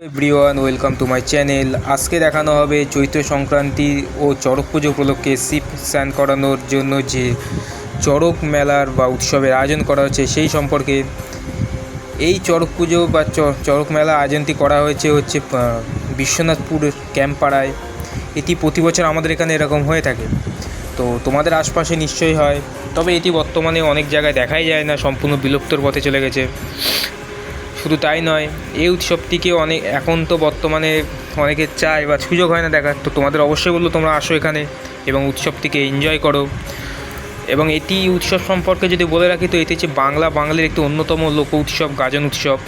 Everyone welcome to my channel আজকে দেখানো হবে চৈত্র সংক্রান্তি ও চড়ক পুজো উপলক্ষে শিব স্নান করানোর জন্য যে চড়ক মেলার বা উৎসবের আয়োজন করা হচ্ছে সেই সম্পর্কে এই চড়ক পুজো বা চড়ক মেলা আয়োজনটি করা হয়েছে হচ্ছে বিশ্বনাথপুর ক্যাম্পপাড়ায় এটি প্রতি বছর আমাদের এখানে এরকম হয়ে থাকে। তো তোমাদের আশপাশে নিশ্চয়ই হয়। তবে এটি বর্তমানে অনেক জায়গায় দেখাই যায় না, সম্পূর্ণ বিলুপ্তর পথে চলে গেছে। শুধু তাই নয়, এই উৎসবটিকে অনেক, এখন তো বর্তমানে অনেকে চায় বা সুযোগ হয় না দেখার। তো তোমাদের অবশ্যই বলল তোমরা আসো এখানে এবং উৎসবটিকে এনজয় করো। এবং এটি উৎসব সম্পর্কে যদি বলে রাখি, তো এটি হচ্ছে বাংলা, বাঙালির একটি অন্যতম লোক উৎসব, গাজন উৎসব।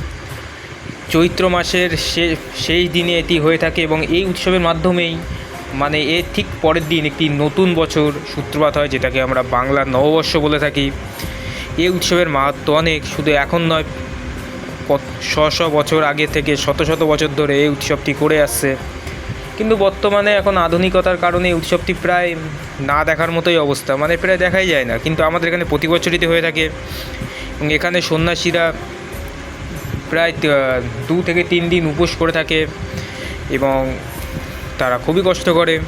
চৈত্র মাসের সে, সেই দিনে এটি হয়ে থাকে এবং এই উৎসবের মাধ্যমেই মানে এর ঠিক পরের দিন একটি নতুন বছর সূত্রপাত হয়, যেটাকে আমরা বাংলা নববর্ষ বলে থাকি। এই উৎসবের মাহাত্ম অনেক, শুধু এখন নয় শ শ বছর আগে থেকে শত শত বছর ধরে এই উৎসবটি করে আসছে। কিন্তু বর্তমানে এখন আধুনিকতার কারণে এই উৎসবটি প্রায় না দেখার মতোই অবস্থা। মানে প্রায় দেখাই যায় না। কিন্তু আমাদের এখানে প্রতি বছরই হয়ে থাকে। এবং এখানে সন্ন্যাসীরা প্রায় দু থেকে তিন দিন উপোস করে থাকে এবং তারা খুবই কষ্ট করে।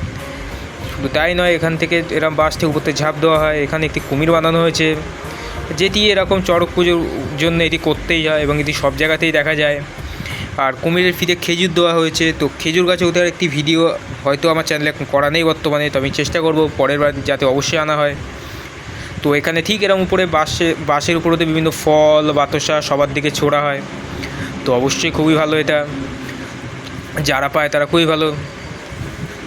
শুধু তাই নয়, এখান থেকে এরম বাস থেকে উপরতে ঝাঁপ দেওয়া হয়। এখানে একটি কুমির বানানো হয়েছে। যেটি এরকম চড়ক পুজোর জন্য এটি করতেই হয় এবং এটি সব জায়গাতেই দেখা যায়। আর কুমিরের ফিতে খেজুর দেওয়া হয়েছে। তো খেজুর গাছে ওদের একটি ভিডিও হয়তো আমার চ্যানেলে করা নেই বর্তমানে, তো আমি চেষ্টা করব পরের বার যাতে অবশ্যই আনা হয়। তো এখানে ঠিক এরকম উপরে বাসে বাসের উপরেতে বিভিন্ন ফল, বাতাসা সবার দিকে ছোড়া হয়। তো অবশ্যই খুবই ভালো এটা। যারা পায় তারা খুবই ভালো।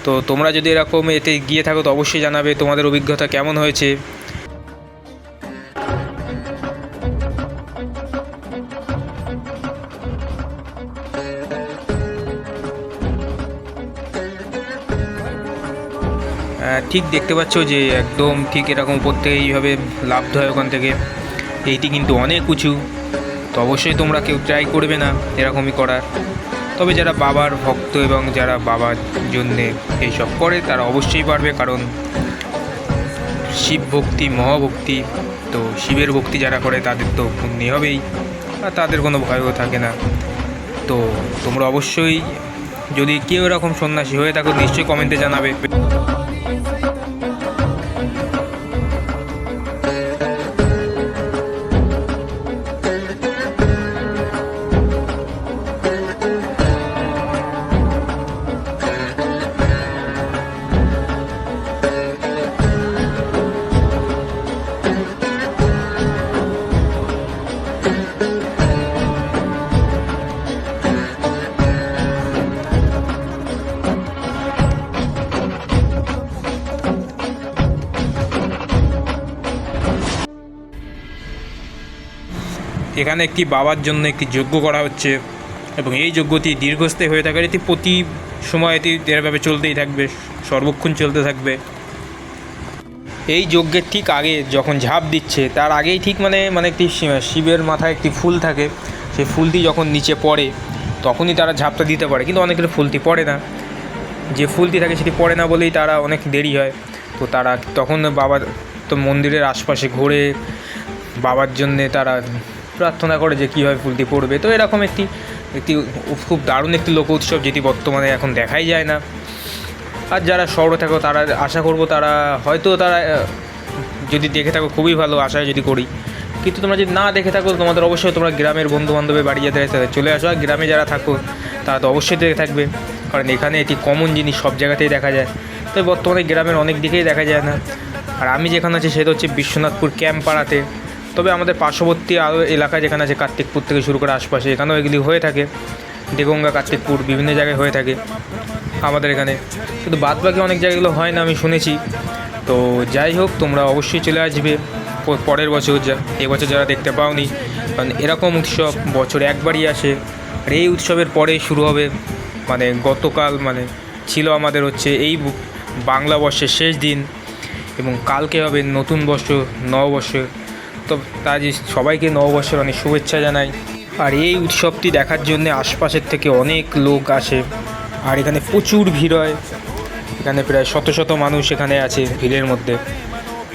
তো তোমরা যদি এরকম এতে গিয়ে থাকো তো অবশ্যই জানাবে তোমাদের অভিজ্ঞতা কেমন হয়েছে। ঠিক দেখতে পাচ্ছ যে একদম ঠিক এরকম উপর থেকে এইভাবে লাভতে হয় ওখান থেকে। এইটি কিন্তু অনেক উঁচু। তো অবশ্যই তোমরা কেউ ট্রাই করবে না এরকমই করার। তবে যারা বাবার ভক্ত এবং যারা বাবার জন্যে এইসব করে, তারা অবশ্যই পারবে কারণ শিব ভক্তি মহাভক্তি, তো শিবের ভক্তি যারা করে, তাদের তো পুণ্যি হবেই। আর তাদের কোনো ভয়ও থাকে না। তো তোমরা অবশ্যই যদি কেউ এরকম সন্ন্যাসী হয়ে থাকো নিশ্চয়ই কমেন্টে জানাবে। এখানে একটি বাবার জন্য একটি যজ্ঞ করা হচ্ছে এবং এই যজ্ঞটি দীর্ঘস্থায়ী হয়ে থাকার এটি প্রতি সময় এটি এভাবে চলতেই থাকবে, সর্বক্ষণ চলতে থাকবে। এই যজ্ঞের ঠিক আগে যখন ঝাঁপ দিচ্ছে, তার আগেই ঠিক মানে মানে একটি শিবের মাথায় একটি ফুল থাকে। সেই ফুলটি যখন নিচে পড়ে, তখনই তারা ঝাঁপটা দিতে পারে। কিন্তু অনেকের ফুলটি পড়ে না। যে ফুলটি থাকে সেটি পড়ে না বলেই তারা অনেক দেরি হয়। তো তারা তখন বাবার, তো মন্দিরের আশপাশে ঘুরে বাবার জন্যে তারা প্রার্থনা করে যে কীভাবে ফুলটি পড়বে। তো এরকম একটি একটি খুব দারুণ একটি লোক উৎসব যেটি বর্তমানে এখন দেখাই যায় না। আর যারা শহরে থাকো, তারা আশা করব তারা হয়তো তারা যদি দেখে থাকো খুবই ভালো আশায় যদি করি। কিন্তু তোমরা যদি না দেখে থাকো তোমাদের অবশ্যই তোমরা গ্রামের বন্ধু বান্ধবের বাড়ি যেতে যেতে চলে আসো। আর গ্রামে যারা থাকো, তারা তো অবশ্যই দেখে থাকবে। কারণ এখানে এটি কমন জিনিস সব জায়গাতেই দেখা যায়। তো বর্তমানে গ্রামের অনেক দিকেই দেখা যায় না। আর আমি যেখানে আছি, সেটা হচ্ছে বিশ্বনাথপুর ক্যাম্প পাড়াতে। তবে আমাদের পার্শ্ববর্তী আরও এলাকা যেখানে আছে কার্তিকপুর থেকে শুরু করে আশপাশে, এখানেও এগুলি হয়ে থাকে। দেগঙ্গা, কার্তিকপুর বিভিন্ন জায়গায় হয়ে থাকে আমাদের এখানে। শুধু বাদ বাকি অনেক জায়গাগুলো হয় না, আমি শুনেছি। তো যাই হোক, তোমরা অবশ্যই চলে আসবে পরের বছর যা এবছর যারা দেখতে পাওনি, কারণ এরকম উৎসব বছর একবারই আসে। আর এই উৎসবের পরেই শুরু হবে মানে গতকাল মানে ছিল আমাদের হচ্ছে এই বাংলা বর্ষের শেষ দিন এবং কালকে হবে নতুন বর্ষ, নববর্ষ। তো তাই সবাইকে নববর্ষের অনেক শুভেচ্ছা জানাই। আর এই উৎসবটি দেখার জন্য আশপাশের থেকে অনেক লোক আসে। আর এখানে প্রচুর ভিড় হয়। এখানে প্রায় শত শত মানুষ এখানে আছে ভিড়ের মধ্যে।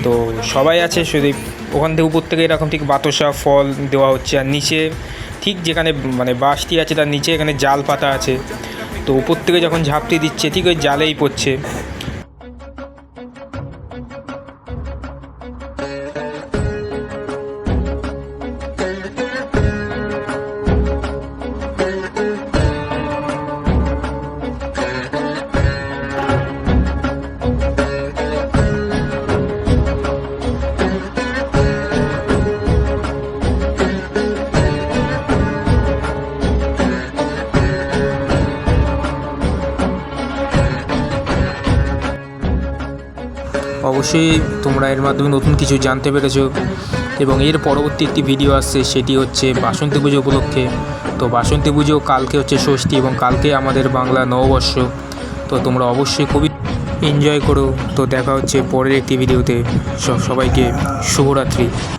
তো সবাই আছে শুধু ওখান থেকে উপর থেকে এরকম ঠিক বাতাসা, ফল দেওয়া হচ্ছে। আর নিচে ঠিক যেখানে মানে বাসটি আছে তার নিচে এখানে জাল পাতা আছে। তো উপর থেকে যখন ঝাঁপটি দিচ্ছে ঠিক ওই জালেই পড়ছে। অবশ্যই তোমরা এর মাধ্যমে নতুন কিছু জানতে পেরেছ এবং এর পরবর্তী একটি ভিডিও আসছে, সেটি হচ্ছে বাসন্তী পুজো উপলক্ষে। তো বাসন্তী পুজো কালকে হচ্ছে ষষ্ঠী এবং কালকে আমাদের বাংলা নববর্ষ। তো তোমরা অবশ্যই খুবই এনজয় করো। তো দেখা হচ্ছে পরের একটি ভিডিওতে সব সবাইকে শুভরাত্রি।